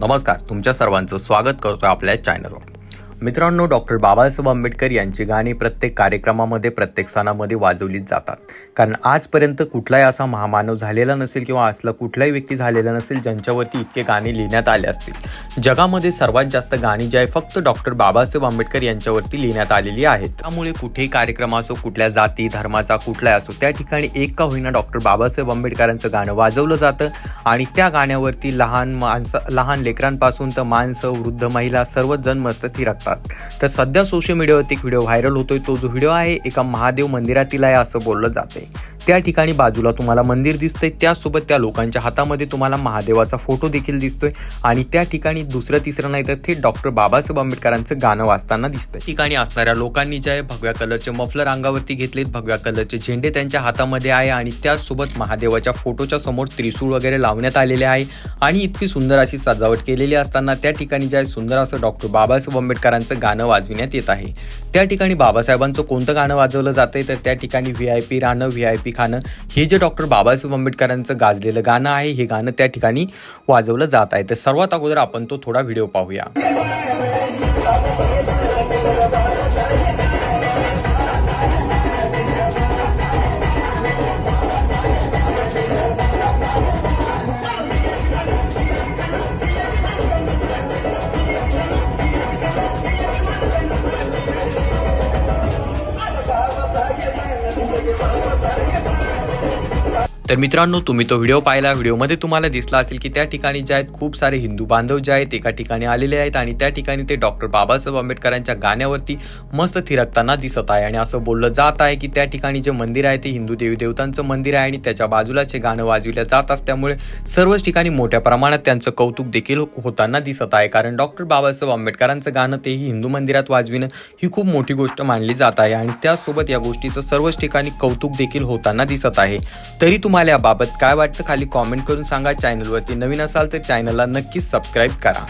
नमस्कार तुमच्या सर्वांचं स्वागत करतो आपल्या चॅनलवर मित्रांनो डॉक्टर बाबासाहेब आंबेडकर यांची गाणी प्रत्येक कार्यक्रमामध्ये प्रत्येक सणामध्ये वाजवलीच जातात. कारण आजपर्यंत कुठलाही असा महामानव झालेला नसेल किंवा असला कुठलाही व्यक्ती झालेला नसेल ज्यांच्यावरती इतके गाणी लिहिण्यात आले असतील. जगामध्ये सर्वात जास्त गाणी जी आहे फक्त डॉक्टर बाबासाहेब आंबेडकर यांच्यावरती लिहिण्यात आलेली आहेत. त्यामुळे कुठेही कार्यक्रम असो कुठल्या जाती धर्माचा कुठलाही असो त्या ठिकाणी एक का होईना डॉक्टर बाबासाहेब आंबेडकरांचं गाणं वाजवलं जातं. आणि त्या गाण्यावरती लहान माणसं लहान लेकरांपासून तर माणसं वृद्ध महिला सर्वच जण मस्त असतात. तर सध्या सोशल मीडियावरती एक व्हिडिओ व्हायरल होतोय. तो जो व्हिडिओ आहे एका महादेव मंदिरातील आहे असं बोललं जातंय. त्या ठिकाणी बाजूला तुम्हाला मंदिर दिसतंय. त्यासोबत त्या लोकांच्या हातामध्ये तुम्हाला महादेवाचा फोटो देखील दिसतोय. आणि त्या ठिकाणी दुसरं तिसरं नाही तर थेट डॉक्टर बाबासाहेब आंबेडकरांचं गाणं वाचताना दिसतंय. ठिकाणी असणाऱ्या लोकांनी जे आहे भगव्या कलरचे मफलर अंगावरती घेतलेत. भगव्या कलरचे झेंडे त्यांच्या हातामध्ये आहे आणि त्यासोबत महादेवाच्या फोटोच्या समोर त्रिसूळ वगैरे लावण्यात आलेले आहे. आणि इतकी सुंदर अशी सजावट केलेली असताना त्या ठिकाणी जे आहे सुंदर असं डॉक्टर बाबासाहेब आंबेडकरांचं गाणं वाजविण्यात येत आहे. त्या ठिकाणी बाबासाहेबांचं कोणतं गाणं वाजवलं जातंय? तर त्या ठिकाणी व्ही आय पी राहणं व्ही आय पी खाणं हे जे डॉक्टर बाबासाहेब आंबेडकरांचं गाजलेलं गाणं आहे हे गाणं त्या ठिकाणी वाजवलं जात आहे. तर सर्वात अगोदर आपण तो थोडा व्हिडिओ पाहूया. तर मित्रांनो तुम्ही तो व्हिडिओ पाहिला व्हिडिओमध्ये तुम्हाला दिसला असेल की त्या ठिकाणी जे आहेत खूप सारे हिंदू बांधव जे आहेत एका ठिकाणी आलेले आहेत आणि त्या ठिकाणी ते डॉक्टर बाबासाहेब आंबेडकरांच्या गाण्यावरती मस्त थिरकताना दिसत आहे. आणि असं बोललं जात आहे की त्या ठिकाणी जे मंदिर आहे ते हिंदू देवी देवतांचं मंदिर आहे आणि त्याच्या बाजूलाचे गाणं वाजविलं जात असल्यामुळे सर्वच ठिकाणी मोठ्या प्रमाणात त्यांचं कौतुक देखील होताना दिसत आहे. कारण डॉक्टर बाबासाहेब आंबेडकरांचं गाणं तेही हिंदू मंदिरात वाजविणं ही खूप मोठी गोष्ट मानली जात आहे आणि त्यासोबत या गोष्टीचं सर्वच ठिकाणी कौतुक देखील होताना दिसत आहे. तरी तुम्हाला तुम्हाला याबाबत काय वाटतं खाली कॉमेंट करून सांगा. चॅनलवरती नवीन असाल तर चॅनलला नक्कीच सबस्क्राईब करा.